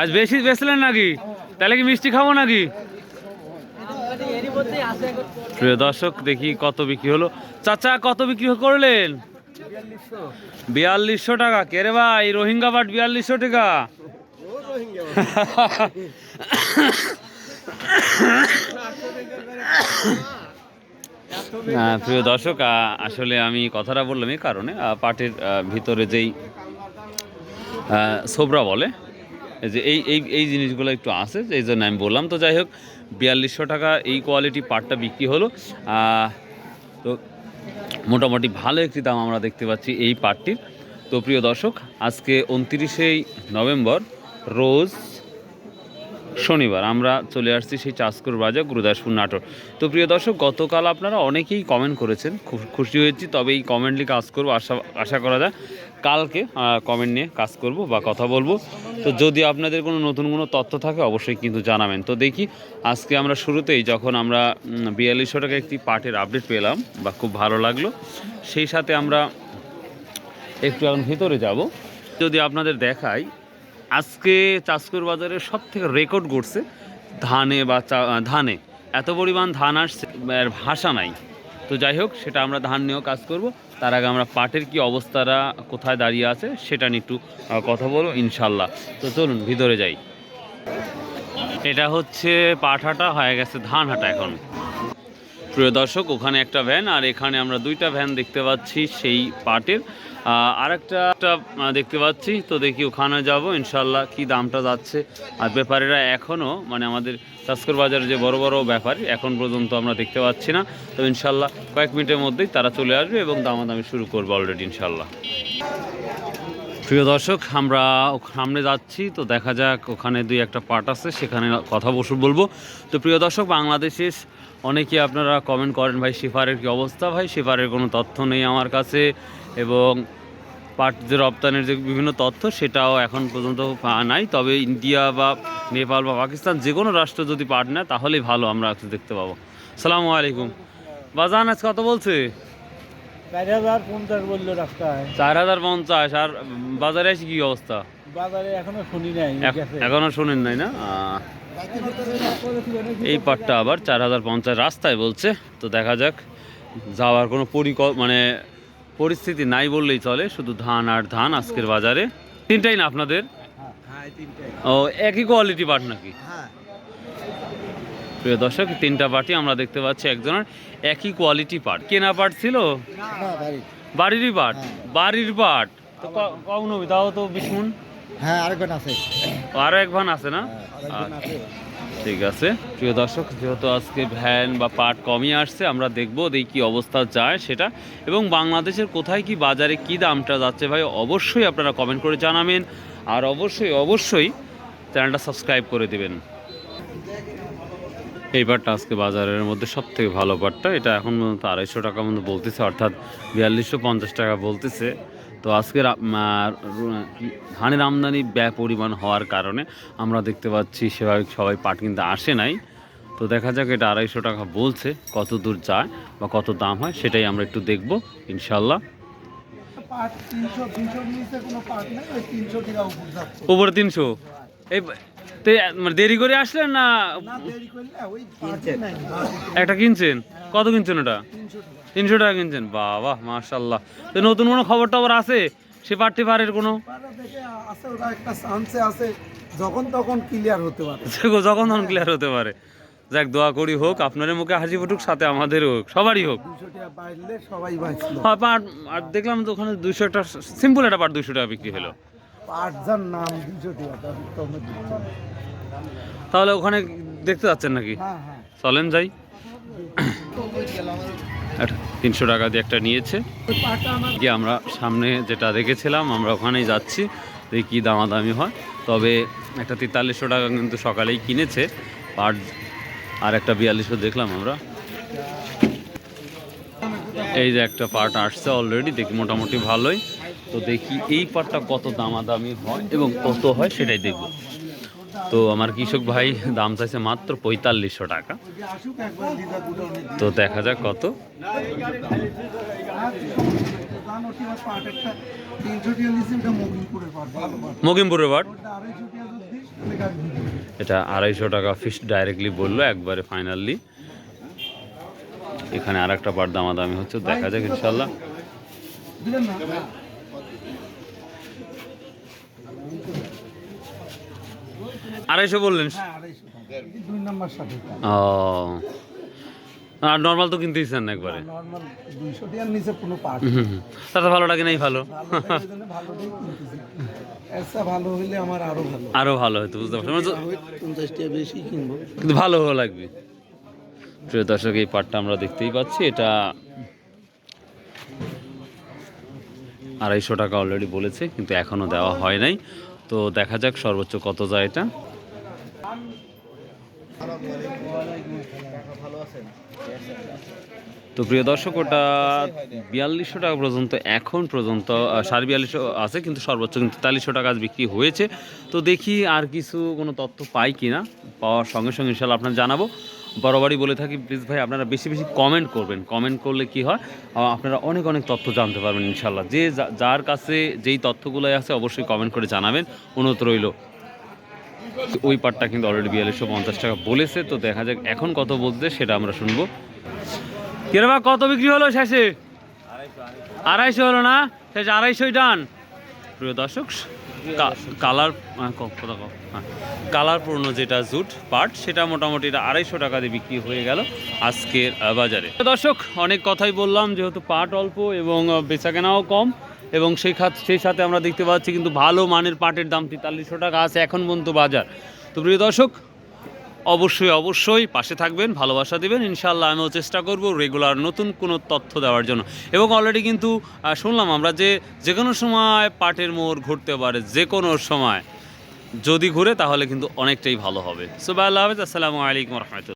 আজ বেশি বেচলেন নাকি? তাহলে কি মিষ্টি খাব নাকি? প্রিয় দর্শক, দেখি কত বিক্রি হলো। চাচা, কত বিক্রি করলেন? বিয়াল্লিশশো টাকা। কে রে ভাই, রোহিঙ্গা বাট বিয়াল্লিশশো টাকা। প্রিয় দর্শক আসলে আমি কথাটা বললাম এই কারণে। পাটের ভিতরে যেই সোবরা বলে যে এই এই এই জিনিসগুলো একটু আছে, এই জন্য আমি বললাম। তো যাই হোক, বিয়াল্লিশশো টাকা এই কোয়ালিটি পাটটা বিক্রি হলো। তো মোটামুটি ভালো একটি দাম আমরা দেখতে পাচ্ছি এই পাটটির তো প্রিয় দর্শক, আজকে উনত্রিশেই নভেম্বর, রোজ শনিবার আমরা চলে আসছি সেই চাষকুর বাজার গুরুদাসপুর নাটোর। তো প্রিয় দর্শক, গতকাল আপনারা অনেকেই কমেন্ট করেছেন, খুব খুশি হয়েছি, তবে এই কমেন্টলি কাজ করব, আশা আশা করা যায় কালকে কমেন্ট নিয়ে কাজ করব বা কথা বলব। তো যদি আপনাদের কোনো নতুন কোনো তথ্য থাকে, অবশ্যই কিন্তু জানাবেন। তো দেখি, আজকে আমরা শুরুতেই যখন আমরা বিয়াল্লিশশো টাকা একটি পার্টের আপডেট পেলাম, বা খুব ভালো লাগল, সেই সাথে আমরা একটু এখন ভিতরে যাব। যদি আপনাদের দেখাই আজকে চাষকুর বাজারে সব থেকে রেকর্ড করছে ধানে বা ধানে। এত পরিমাণ ধান আসছে ভাষা নাই। তো যাই হোক, সেটা আমরা ধান নিয়েও কাজ করব। তার আগে আমরা পাটের কি অবস্থাটা কোথায় দাঁড়িয়ে আছে সেটা নিয়ে একটু কথা বলব ইনশাল্লাহ তো চলুন, ভিতরে যাই। এটা হচ্ছে পাট হাঁটা, হয়ে গেছে ধান হাঁটা এখন। প্রিয় দর্শক, ওখানে একটা ভ্যান, আর এখানে আমরা দুইটা ভ্যান দেখতে পাচ্ছি সেই পাটের। আর একটা দেখতে পাচ্ছি, তো দেখি ওখানে যাব ইনশাল্লাহ কি দামটা যাচ্ছে। আর ব্যাপারীরা এখনও মানে আমাদের চাষকর বাজারে যে বড় বড় ব্যাপারী, এখন পর্যন্ত আমরা দেখতে পাচ্ছি না। তো ইনশাল্লাহ কয়েক মিনিটের মধ্যেই তারা চলে আসবে এবং দামাদামি শুরু করব অলরেডি ইনশাল্লাহ প্রিয় দর্শক, আমরা সামনে যাচ্ছি, তো দেখা যাক ওখানে দুই একটা পার্ট আছে, সেখানে কথা বসু, বলব। তো প্রিয় দর্শক, বাংলাদেশের অনেকে আপনারা কমেন্ট করেন, ভাই শিফারের কি অবস্থা? ভাই শিফারের কোনো তথ্য নেই আমার কাছে এবং পাট যে রপ্তানির যে বিভিন্ন তথ্য সেটাও এখন পর্যন্ত নাই। তবে ইন্ডিয়া বা নেপাল বা পাকিস্তান যে কোনো রাষ্ট্র যদি পাট নেয় তাহলেই ভালো আমরা একটু দেখতে পাবো। সালামু আলাইকুম। বাজান আজ কত বলছে? চার হাজার পঞ্চাশ আর বাজারে এসে কি অবস্থা? বাজারে এখনও শুনি নাই এখনও শোনেন নাই না? এই পাটটা আবার চার হাজার পঞ্চাশ রাস্তায় বলছে। তো দেখা যাক যাওয়ার কোনো পরিকল মানে পরিস্থিতি নাই বললেই চলে শুধু ধান আর ধান আজকের বাজারে। তিনটাই না আপনাদের? হ্যাঁ ও একই কোয়ালিটি পাট নাকি? হ্যাঁ। প্রিয় দর্শক তিনটা পাটি আমরা দেখতে পাচ্ছি একজনের একই কোয়ালিটি পাট। কেনা পাট ছিল? বাড়িরই পাট? বাড়ির পাট? তো ক- কম নবী তাও তো বিষ্ণুন? হ্যাঁ আরেকজন আছে। আরও এক ভান আছে না? ঠিক আছে। প্রিয় দর্শক, যেহেতু আজকে ভ্যান বা পাট কমই আসছে, আমরা দেখব দেখি কি অবস্থা যায় সেটা। এবং বাংলাদেশের কোথায় কি বাজারে কি দামটা যাচ্ছে ভাই, অবশ্যই আপনারা কমেন্ট করে জানাবেন। আর অবশ্যই অবশ্যই চ্যানেলটা সাবস্ক্রাইব করে দিবেন। এই পাটটা আজকে বাজারের মধ্যে সব থেকে ভালো পাটটা। এটা এখন আড়াইশো টাকা মতো বলতেছে, অর্থাৎ বিয়াল্লিশশো পঞ্চাশ টাকা বলতেছে। তো আজকের ধানের আমদানি ব্যয় পরিমাণ হওয়ার কারণে আমরা দেখতে পাচ্ছি সেভাবে সবাই পাট কিনতে আসে নাই। তো দেখা যাক এটা আড়াইশো টাকা বলছে কত দূর যায় বা কত দাম হয় সেটাই আমরা একটু দেখব ইনশাল্লাহ উপর যাচ্ছে। উপরে তিনশো? এই তে মানে দেরি করে আসলেন না? না দেরি করলে ওই পাট নাই। একটা কিনছেন? কত কিনছেন ওটা? তিনশো টাকা কিনছেন? বাহ মার্শাল্লাহ তো নতুন কোনো খবর টবর আছে? সে পার্টি পারের কোনো যখন তখন ক্লিয়ার হতে পারে। যখন তখন ক্লিয়ার হতে পারে। যাক দোয়া করি হোক আপনার মুখে হাসি ফুটুক সাথে আমাদের হোক সবারই হোক। সবাই হ্যাঁ পাট আর দেখলাম তো ওখানে দুশো একটা সিম্পল একটা পাট দুশো টাকা বিক্রি হলো। নাম দুশো টাকা। তাহলে ওখানে দেখতে যাচ্ছেন নাকি? হ্যাঁ হ্যাঁ। চলেন যাই। তিনশো টাকা দিয়ে একটা নিয়েছে। গিয়ে আমরা সামনে যেটা দেখেছিলাম, আমরা ওখানেই যাচ্ছি, দেখি কী দামাদামি হয়। তবে একটা তেতাল্লিশশো টাকা কিন্তু সকালেই কিনেছে, পার আর একটা বিয়াল্লিশশো দেখলাম আমরা। এই যে একটা পার্ট আসছে অলরেডি দেখি মোটামুটি ভালোই। তো দেখি এই পার্টটা কত দামাদামি হয় এবং কত হয় সেটাই দেখব। তো আমার কৃষক ভাই দাম চাইছে মাত্র পঁয়তাল্লিশশো টাকা। তো দেখা যাক কত। মগিমপুরের দিবি। এটা আড়াইশো টাকা ফিস ডাইরেক্টলি বলল একবারে ফাইনালি এখানে আর একটা পাট দামাদামি হচ্ছে, দেখা যাক ইনশাল্লাহ দিলেন না আড়াইশো বললেন? হ্যাঁ ও। আর নর্মাল তো কিনতেই চান না একবারে নর্মাল দুইশো টাকার নিচে কোনো পার্ট হুম হুম। তাতে ভালো লাগে নাই ভালো? ভালো হইলে আমার আরও ভালো। আরও ভালো হতো বুঝতে পারছ টাকা বেশি কিনবো। কিন্তু ভালো ভালো লাগবে। প্রিয় দর্শক এই পাটটা আমরা দেখতেই পাচ্ছি। এটা আড়াইশো টাকা অলরেডি বলেছে কিন্তু এখনও দেওয়া হয় নাই। তো দেখা যাক সর্বোচ্চ কত যায় এটা। তো প্রিয় দর্শক, ওটা বিয়াল্লিশশো টাকা পর্যন্ত, এখন পর্যন্ত সাড়ে বিয়াল্লিশশো আছে, কিন্তু সর্বোচ্চ কিন্তু তেতাল্লিশশো টাকা আজ বিক্রি হয়েছে। তো দেখি আর কিছু কোনো তথ্য পাই কি না পাওয়ার সঙ্গে সঙ্গে ইনশাল্লাহ আপনার জানাব। বরাবরই বলে থাকি, প্লিজ ভাই, আপনারা বেশি বেশি কমেন্ট করবেন। কমেন্ট করলে কি হয়? আপনারা অনেক অনেক তথ্য জানতে পারবেন ইনশাল্লাহ যে যার কাছে যেই তথ্যগুলো আছে, অবশ্যই কমেন্ট করে জানাবেন। অনুরোধ রইল, ওই পাটটা কিন্তু অলরেডি বিয়াল্লিশশো পঞ্চাশ টাকা বলেছে, তো দেখা যাক এখন কত বলতে সেটা আমরা শুনব। কিরবা কত বিক্রি হলো শেষে? আড়াইশো হলো না? শেষ আড়াইশোই ডান প্রিয় দর্শক কালার কথা কও, হ্যাঁ। কালার পূর্ণ যেটা জুট পাট সেটা মোটামুটি আড়াইশো টাকা দিয়ে বিক্রি হয়ে গেল আজকের বাজারে। দর্শক অনেক কথাই বললাম যেহেতু পাট অল্প এবং বেচা বেচাকেনাও কম এবং সেই খাত সেই সাথে আমরা দেখতে পাচ্ছি কিন্তু ভালো মানের পাটের দাম তেতাল্লিশশো টাকা আছে এখন পর্যন্ত বাজার। তো প্রিয় দর্শক অবশ্যই অবশ্যই পাশে থাকবেন, ভালোবাসা দেবেন। ইনশাল্লাহ আমিও চেষ্টা করব রেগুলার নতুন কোনো তথ্য দেওয়ার জন্য। এবং অলরেডি কিন্তু শুনলাম আমরা যে যে কোনো সময় পাটের মোড় ঘুরতে পারে যে কোনো সময়। যদি ঘুরে তাহলে কিন্তু অনেকটাই ভালো হবে। সো আল্লাহ আসসালামু আলাইকুম রহমতুল্লাহ।